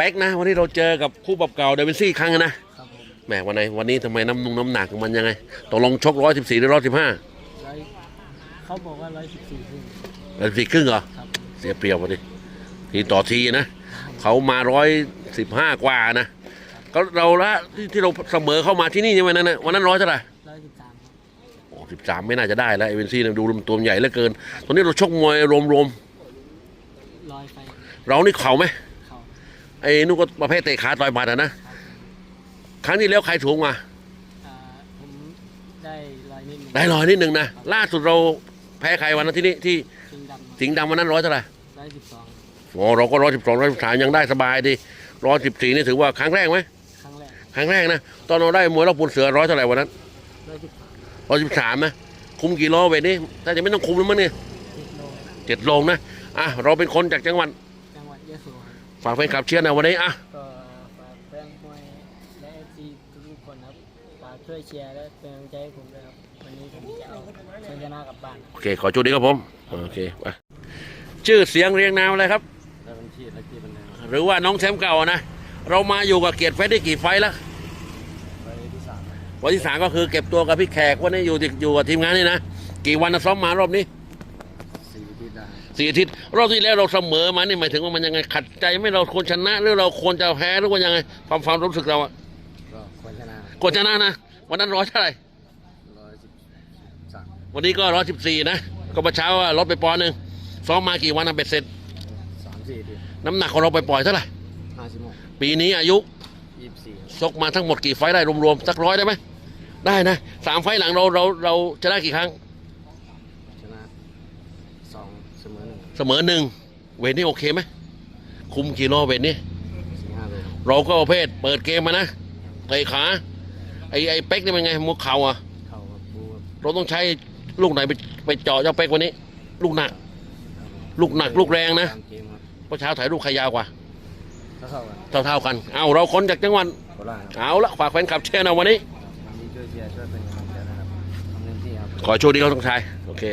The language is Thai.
เป๊กนะ วันนี้เราเจอกับคู่ปรับเก่าเดวินซี่อีกครั้งนะครับผมแหมวันไหนวันนี้ทำไมน้ำนุงน้ำหนักมันยังไงตกลงชกร้อยสิบสี่หรือร้อยสิบห้าร้อยเขาบอกว่าร้อยสิบสี่ครึ่งร้อยสิบสี่ครึ่งเหรอครับเสียเปรียบพอดิทีต่อทีนะเขามาร้อยสิบห้ากว่านะก็เราละที่ที่เราเสมอเข้ามาที่นี่ใช่ไหมนั่นนะวันนั้นร้อยเท่าไหร่ร้อยสิบสามครับโอ้สิบสามไม่น่าจะได้แล้วเอเวนซี่ดูตัวใหญ่เหลือเกินตอนนี้เราชกมวยรวมร้อยไฟๆเรานี่เข่าไหมเขา ไอ้นู่นก็ประเภทเตะขาต่อยหมัดอะนะ ครั้งที่แล้วใครถูกมาอ่าผมได้ร้อยนิดหนึ่งได้ลอยนิดนึงนะ ล่าสุดเราแพ้ใครวันนั้นที่นี่ที่ชิงดำครับสิงห์ดำวันนั้นร้อยเท่าไหร่ร้อยสิบสองอ๋อเราก็ร้อยสิบสองร้อยสิบสามยังได้สบายดีร้อยสิบสี่นี่ถือว่าครั้งแรกไหมครั้งแรกครั้งแรกนะ ตอนเราได้มวยรอบปูนเสือร้อยเท่าไหร่วันนั้นร้อยสิบสามร้อยสิบสามนะคุมกี่โลเวทนี่ถ้าจะไม่ต้องคุมแล้วมั้งเนี่ยสิบโลเจ็ดโลนะอะเราเป็นคนจากจังหวัดจังหวัดยะโสครับ ฝากแฟนคลับเชียร์นะวันนี้อะก็ฝากแฟนมวยและเอฟซีทุกๆคนครับฝากช่วยเชียร์และเป็นกำลังใจให้ผมด้วยครับ วันนี้ผมจะเอาชัยชนะกลับบ้าน โอเค ขอจุดนี้ครับผม โอเคไปชื่อเสียงเรียงนามอะไรครับแล้วบัญชีและที่บันไดหรือว่าน้องแชมป์เก่านะ เรามาอยู่กับเกียรติไฟท์ได้กี่ไฟท์แล้ว ไปที่สามวันที่สามก็คือเก็บตัวกับพี่แขกวันนี้อยู่ที่อยู่กับทีมงานนี่นะ กี่วันนะซ้อมมารอบนี้ สี่ที่ได้สี่อาทิตย์รอบที่แล้วเราเสมอมานี่หมายถึงว่ามันยังไงขัดใจไหม่เราควรชนะหรือเราควรจะแพ้หรือว่ายังไงความความรู้สึกเราอะก็ควรชนะควรชนะนะวันนั้นร้อยเท่าไหร่ร้อยสิบสามวันนี้ก็ร้อยสิบสี่นะก็ประเช้าว่าลดไปปอนด์หนึ่งซ้อมมากี่วันนะเบ็ดเสร็จสามสี่ที่น้ำหนักของเราไปปล่อยเท่าไหร่ห้าสิบหกปีนี้อายุยี่สิบสี่ชกมาทั้งหมดกี่ไฟท์ได้รวมๆสักร้อยได้ไหมได้นะสามไฟท์หลังเราเราเราชนะกี่ครั้ง ชนะสองเสมอหนึ่ง เสมอหนึ่งเวทนี่โอเคไหมคุมกี่โลเวทนี่สี่ห้าเลยเราก็ประเภทเปิดเกมมานะเตะขาไอ้ไอ้เป๊กนี่เป็นไงมุกเข่าอะเข่ากับบูครับเราต้องใช้ลูกไหนไปไปเจาะเจ้าเป๊กวันนี้ ลูกหนัก ลูกหนัก ลูกแรงนะตามเกมครับเพราะเช้าถ่ายรูปใครยาวกว่าเท่าเท่ากันเท่าเท่าๆกันเอาเราคนจากจังหวัดโคราชครับเอาละฝากแฟนคลับเชียร์นะวันนี้วันนี้ช่วยเชียร์ช่วยเป็นกำลังใจนะครับทำเต็มที่ครับขอโชคดีครับต้องชายโอเค